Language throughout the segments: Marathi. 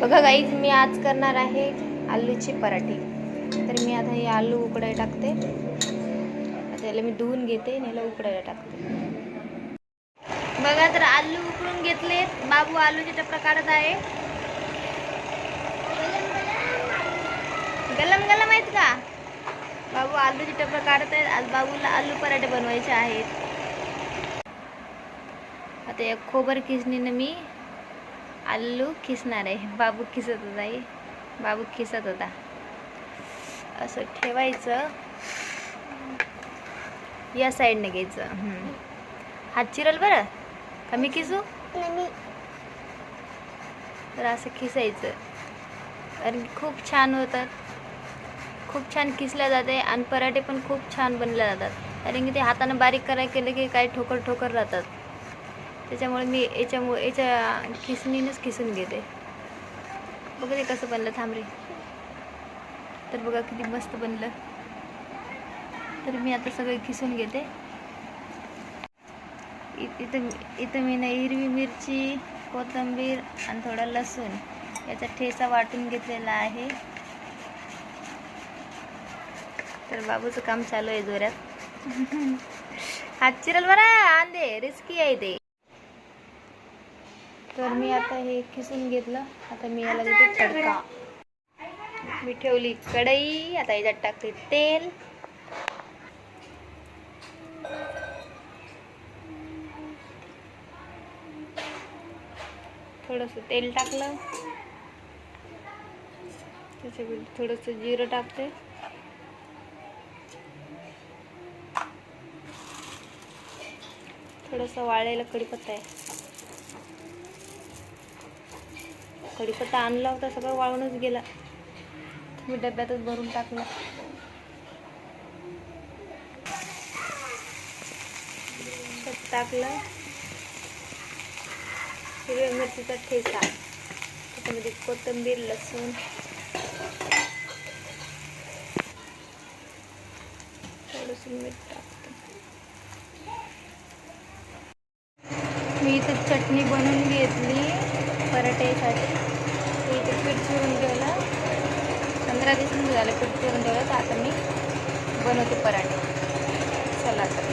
बघा गाईज मी आज करणार आहे आलूचे पराठे. तर मी आता हे आलू उकडायला टाकते. आता याला मी धुवून घेते आणि याला उकडायला टाकते. बघा तर आलू उकडून घेतले बाबू आलूचे टप्पा काढत आहे. गलम गलम आहेत का? बाबू आलूचे टप्पा काढत आहेत. आज बाबूला आलू पराठे बनवायचे आहेत. आता या खोबर किसणीनं मी आलू किसणार आहे? बाबू किसत होता आहे बाबू किसत होता. असं ठेवायचं. या साईडने घ्यायचं. हात चिरल बरं? का मी किसू? तर असं किसायचं. कारण खूप छान होतात. खूप छान किसल्या जाते आणि पराठे पण खूप छान बनले जातात. कारण की ते हातानं बारीक करायला केलं की काही ठोकर ठोकर राहतात. त्याच्यामुळे मी याच्यामुळे याच्या खिसणीनंच किसून घेते. बघा ते कसं बनलं थांबरे. तर बघा किती मस्त बनलं. तर मी आता सगळं खिसून घेते. इ- इथं इथं मी ना हिरवी मिरची कोथिंबीर आणि थोडा लसूण याचा ठेचा वाटून घेतलेला आहे. तर बाबूचं काम चालू आहे जोऱ्यात हात चिरल बरा आंदे रिस्की आहे ते. तर मी आता हे खिसून घेतलं. आता मी याला देते तडका. मी ठेवली कढई. आता याच्यात टाकते तेल. थोडंसं तेल टाकलं. त्याच्यामध्ये थोडंसं जिरं टाकते. थोडंसं वाळलेलं कढीपत्ता आहे. कढीपत्ता आणला होता सगळं वाळूनच गेला. मी डब्यातच भरून टाकलं. टाकलं. हिरव्या मिरचीचा ठेचा. त्याच्यामध्ये कोथिंबीर लसूण. थोडंसं मीठ टाकतो. मी इथं चटणी बनवून घेतली पराठ्यासाठी. पीठ चुरून ठेवलं पंधरा दिवस झालं पीठ चुरून ठेवलं तर आता मी बनवते पराठे. चला तर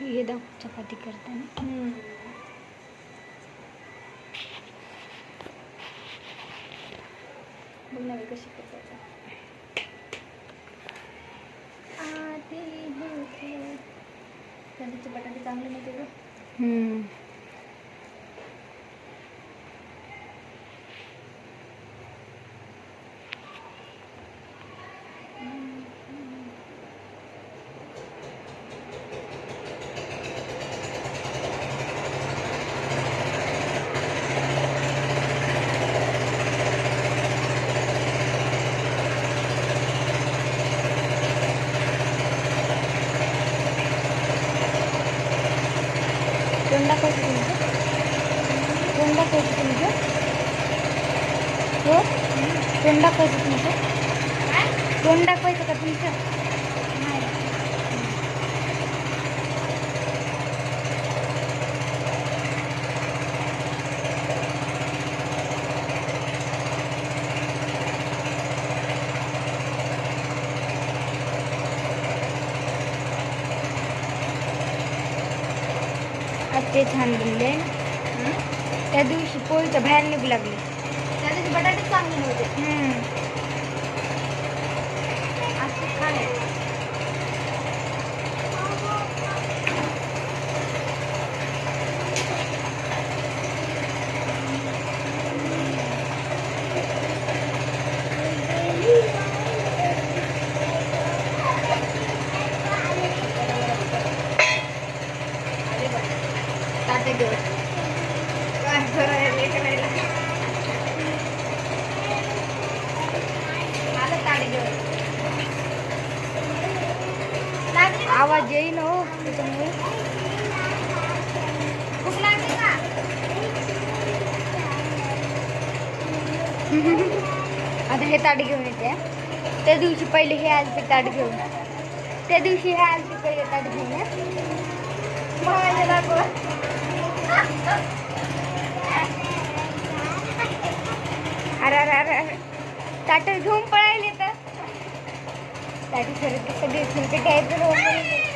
हे दाव चपाती करताना. बघ ना मी कशी करायचं आधी बटाटे चांगले नव्हते गं. तोंड दाखवायचं तुमचं तोंड दाखवायचं तुमचं हो? तोंड दाखवायचं तुमचं तोंड दाखवायचं का तुमचं आज ते छान बनले. त्या दिवशी पोळीच्या बाहेर निघू लागले. त्या दिवशी बटाटे चांगले नव्हते. ते आता हे ताट घेऊन येते. त्या दिवशी पहिले हे आलते ताट घेऊन. त्या दिवशी हे आलते पहिले ताट घेऊन अरे अरे अरे अरे. ताट घेऊन पळायले तर. ताटी सर सगळे घ्यायचं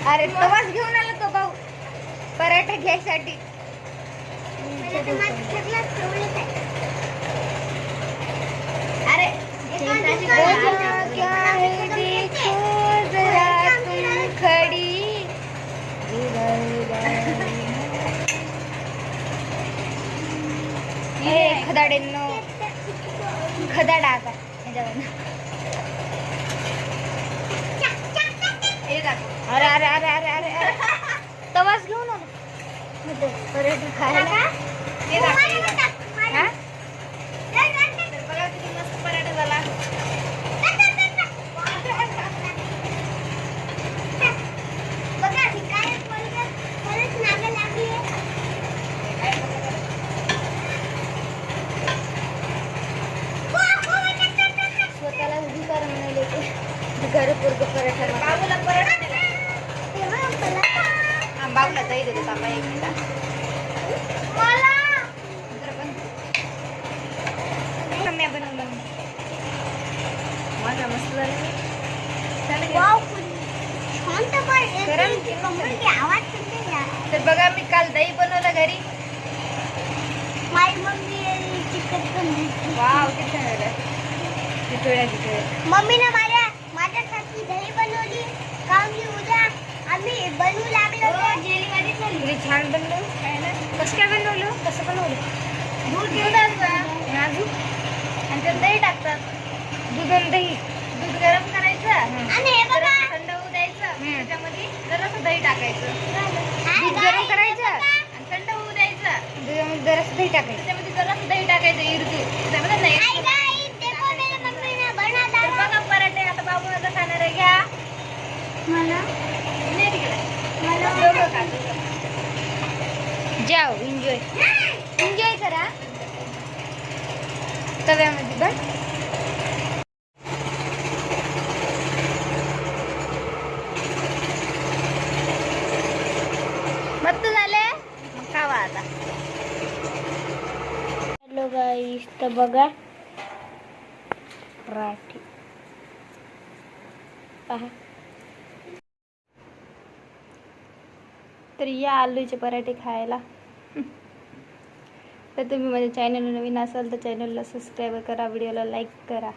अरे तवाच घेऊन आलो तो भाऊ. पराठा घ्यायसाठी. अरे खड़ी? हे खदाडेंनो. खदाडा आता. हे दाखव. अरे अरे अरे अरे अरे अरे. तवाच घेऊन आलो. पराठा खायला. दाखव, हे? बघा किती मस्त झाला. स्वतःला ते. पराठा कम्या बनवलं. मी. माझा मस्त झाला. तर बघा मी काल दही बनवलं घरी. वाव किती मम्मीने माझ्या माझ्यासाठी दही बनवली कारण की उद्या आम्ही बनवू लागलो होतो तुला छान बनवलं कसं काय बनवलं? कसं बनवलं? दूध दुधाचं नाजूक आणि त्यात दही टाकतात. दूध आणि दही. दूध गरम करायचं आणि हे बघा. थंड होऊ द्यायचं. त्याच्यामध्ये जरासं दही टाकायचं. दूध गरम करायचं आणि थंड होऊ द्यायचं. दुधामध्ये जरासं दही टाकायचं. त्याच्यामध्ये जरासं दही टाकायचं आई नाही. मम्मी बघा पराठे. आता बाबू आता खाणार आहे. घ्या. मला? जाओ एन्जॉय एन्जॉय करा. तव्यामध्ये बघ झाले आता. हॅलो तर बघा. पराठी. पहा. तर या आलूचे पराठे खायला. तर तुम्ही माझ्या चॅनल नवीन असाल तर चॅनलला सबस्क्राईब करा व्हिडिओला लाईक करा.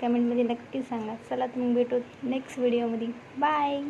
कमेंटमध्ये नक्की सांगा. चला तुम्ही भेटू नेक्स्ट व्हिडिओमध्ये बाय